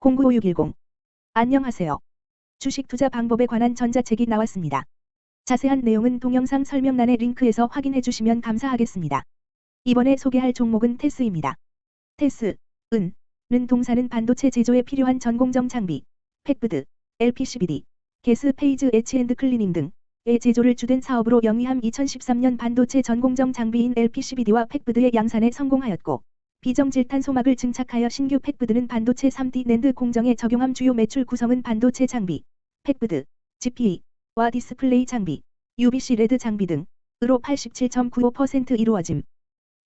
095610 안녕하세요. 주식 투자 방법에 관한 전자책이 나왔습니다. 자세한 내용은 동영상 설명란의 링크에서 확인해 주시면 감사하겠습니다. 이번에 소개할 종목은 테스입니다. 테스, 은, 는 동사는 반도체 제조에 필요한 전공정 장비, 팩브드, LPCBD, 게스 페이즈 에치앤드 클리닝 등의 제조를 주된 사업으로 영위함 2013년 반도체 전공정 장비인 LPCBD와 팩브드의 양산에 성공하였고, 비정질 탄 소막을 증착하여 신규 팩브드는 반도체 3D 낸드 공정에 적용함 주요 매출 구성은 반도체 장비, 팩브드, GP와 디스플레이 장비, UBC 레드 장비 등으로 87.95% 이루어짐.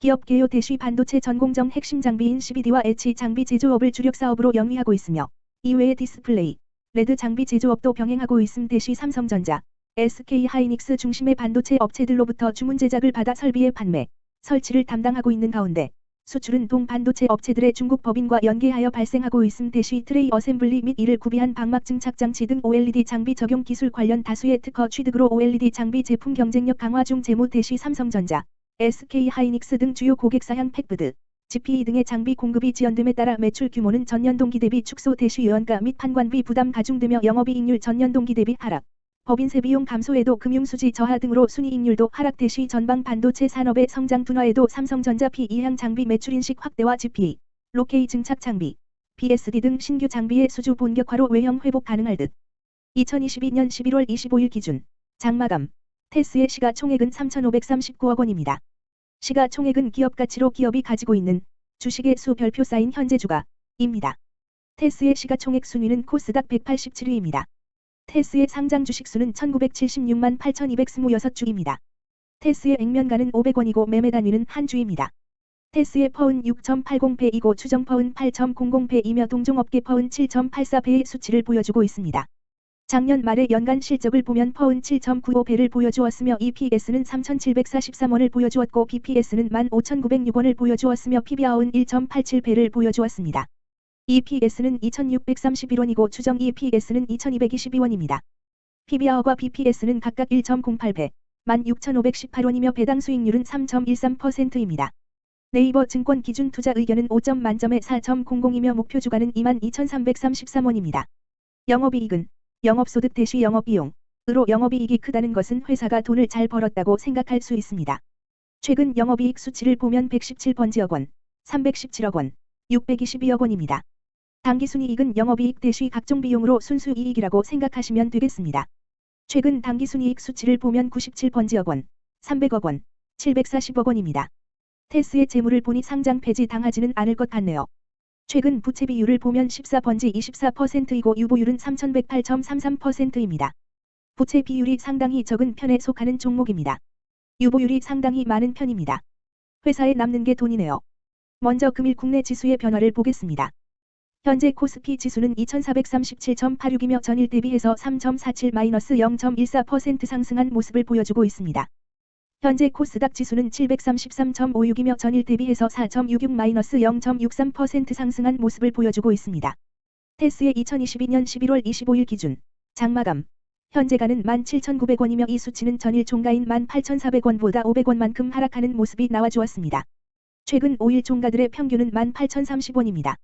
기업 개요 대시 반도체 전공정 핵심 장비인 CBD와 H 장비 제조업을 주력 사업으로 영위하고 있으며 이외에 디스플레이, 레드 장비 제조업도 병행하고 있음 대시 삼성전자, SK 하이닉스 중심의 반도체 업체들로부터 주문 제작을 받아 설비의 판매, 설치를 담당하고 있는 가운데 수출은 동반도체 업체들의 중국 법인과 연계하여 발생하고 있음 대시 트레이 어셈블리 및 이를 구비한 방막 증착 장치 등 OLED 장비 적용 기술 관련 다수의 특허 취득으로 OLED 장비 제품 경쟁력 강화 중 재무 대시 삼성전자, SK 하이닉스 등 주요 고객사향 팩브드, GPE 등의 장비 공급이 지연됨에 따라 매출 규모는 전년 동기 대비 축소 대시 요원가 및 판관비 부담 가중되며 영업이익률 전년 동기 대비 하락. 법인세 비용 감소에도 금융수지 저하 등으로 순이익률도 하락 대시 전방 반도체 산업의 성장 둔화에도 삼성전자 P2향 장비 매출 인식 확대와 GPE, 로케이 증착 장비, PSD 등 신규 장비의 수주 본격화로 외형 회복 가능할 듯. 2022년 11월 25일 기준 장마감 테스의 시가총액은 3,539억 원입니다. 시가총액은 기업 가치로 기업이 가지고 있는 주식의 수 별표 쌓인 현재 주가입니다. 테스의 시가총액 순위는 코스닥 187위입니다. 테스의 상장 주식수는 1976만 8226주입니다. 테스의 액면가는 500원이고 매매 단위는 한 주입니다. 테스의 퍼은 6.80배이고 추정 퍼은 8.00배이며 동종업계 퍼은 7.84배의 수치를 보여주고 있습니다. 작년 말의 연간 실적을 보면 퍼은 7.95배를 보여주었으며 EPS는 3,743원을 보여주었고 BPS는 15,906원을 보여주었으며 PBR은 1.87배를 보여주었습니다. EPS는 2,631원이고 추정 EPS는 2,222원입니다. PBR과 BPS는 각각 1.08배, 16,518원이며 배당 수익률은 3.13%입니다. 네이버 증권 기준 투자 의견은 5점 만점에 4.00이며 목표 주가는 22,333원입니다. 영업이익은 영업소득 대시 영업비용 으로 영업이익이 크다는 것은 회사가 돈을 잘 벌었다고 생각할 수 있습니다. 최근 영업이익 수치를 보면 117번지억 원, 317억 원, 622억 원입니다. 당기순이익은 영업이익 대시 각종 비용으로 순수이익이라고 생각하시면 되겠습니다. 최근 당기순이익 수치를 보면 97번지억 원, 300억 원, 740억 원입니다. 테스의 재물을 보니 상장 폐지 당하지는 않을 것 같네요. 최근 부채 비율을 보면 14번지 24%이고 유보율은 3108.33%입니다. 부채 비율이 상당히 적은 편에 속하는 종목입니다. 유보율이 상당히 많은 편입니다. 회사에 남는 게 돈이네요. 먼저 금일 국내 지수의 변화를 보겠습니다. 현재 코스피 지수는 2437.86이며 전일 대비해서 3.47-0.14% 상승한 모습을 보여주고 있습니다. 현재 코스닥 지수는 733.56이며 전일 대비해서 4.66-0.63% 상승한 모습을 보여주고 있습니다. 테스의 2022년 11월 25일 기준 장마감 현재가는 17,900원이며 이 수치는 전일 종가인 18,400원보다 500원만큼 하락하는 모습이 나와주었습니다. 최근 5일 종가들의 평균은 18,030원입니다.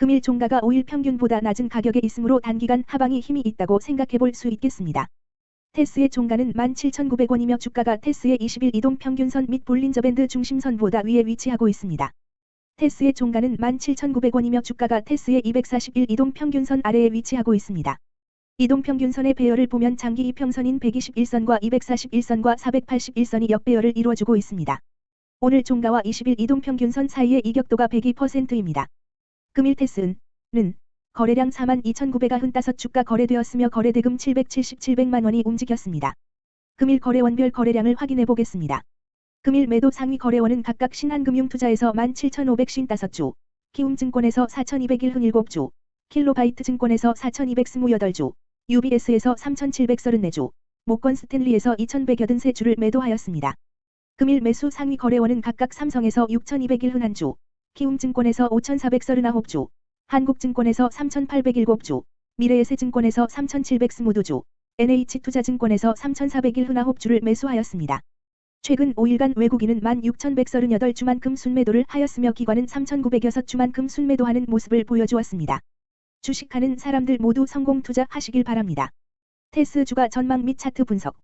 금일 종가가 5일 평균보다 낮은 가격에 있으므로 단기간 하방이 힘이 있다고 생각해 볼 수 있겠습니다. 테스의 종가는 17,900원이며 주가가 테스의 20일 이동 평균선 및 볼린저밴드 중심선보다 위에 위치하고 있습니다. 테스의 종가는 17,900원이며 주가가 테스의 241 이동 평균선 아래에 위치하고 있습니다. 이동 평균선의 배열을 보면 장기 이평선인 121선과 241선과 481선이 역배열을 이루어주고 있습니다. 오늘 종가와 20일 이동 평균선 사이의 이격도가 102%입니다. 금일 테스는 거래량 42,995 주가 거래되었으며 거래대금 777백만 원이 움직였습니다. 금일 거래원별 거래량을 확인해 보겠습니다. 금일 매도 상위 거래원은 각각 신한금융투자에서 17,555주, 키움증권에서 4,201흔7주, 킬로바이트 증권에서 4,228주, UBS에서 3,734주, 모건 스탠리에서 2,183주를 매도하였습니다. 금일 매수 상위 거래원은 각각 삼성에서 6,201흔 1주, 키움증권에서 5,439주, 한국증권에서 3,807주, 미래에셋증권에서 3,722주, NH투자증권에서 3,401흔9주를 매수하였습니다. 최근 5일간 외국인은 16,138주만큼 순매도를 하였으며 기관은 3,906주만큼 순매도하는 모습을 보여주었습니다. 주식하는 사람들 모두 성공 투자하시길 바랍니다. 테스 주가 전망 및 차트 분석